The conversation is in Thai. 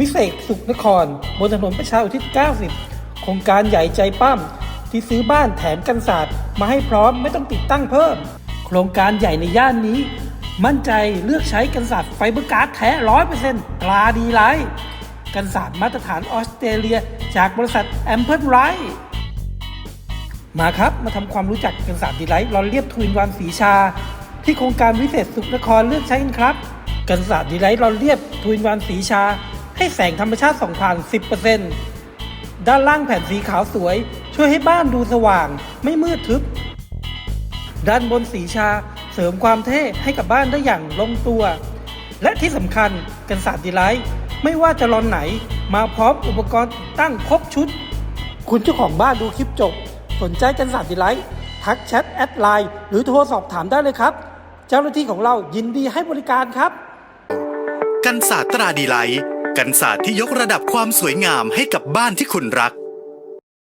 วิเศษสุขนคร บนถนนประชาอุทิศ 90 โครงการใหญ่ใจปั้มที่ซื้อบ้านแถมกันศาสตร์มาให้พร้อมไม่ต้องติดตั้งเพิ่ม โครงการใหญ่ในย่านนี้ มั่นใจเลือกใช้กันศาสตร์ไฟเบอร์การ์ดแท้ร้อยเปอร์เซ็นต์ตราดีไลท์กันศาสตร์มาตรฐานออสเตรเลีย จากบริษัทแอมเพิลไรมาครับมาทำความรู้จักกันศาสตร์ดีไลท์รอนเรียบทวินวันสีชา ที่โครงการวิเศษสุขนครเลือกใช้กันครับ กันศาสตร์ดีไลท์รอนเรียบทวินวันสีชา ให้แสงธรรมชาติส่องผ่าน 10%ด้านล่างแผ่นสีขาวสวย ช่วยให้บ้านดูสว่าง ไม่มืดทึบ ด้านบนสีชาเสริมความเท่ให้กับบ้านได้อย่างลงตัว และที่สำคัญกันศาสตร์ดีไลท์ไม่ว่าจะรอนไหน มาพร้อมอุปกรณ์ตั้งครบชุด คุณเจ้าของบ้านดูคลิปจบ สนใจกันศาสตร์ดีไลท์ทักแชทแอดไลน์หรือโทรสอบถามได้เลยครับ เจ้าหน้าที่ของเรายินดีให้บริการครับ กันศาสตราดีไลท์ กันศาสตร์ที่ยกระดับความสวยงามให้กับบ้านที่คุณรัก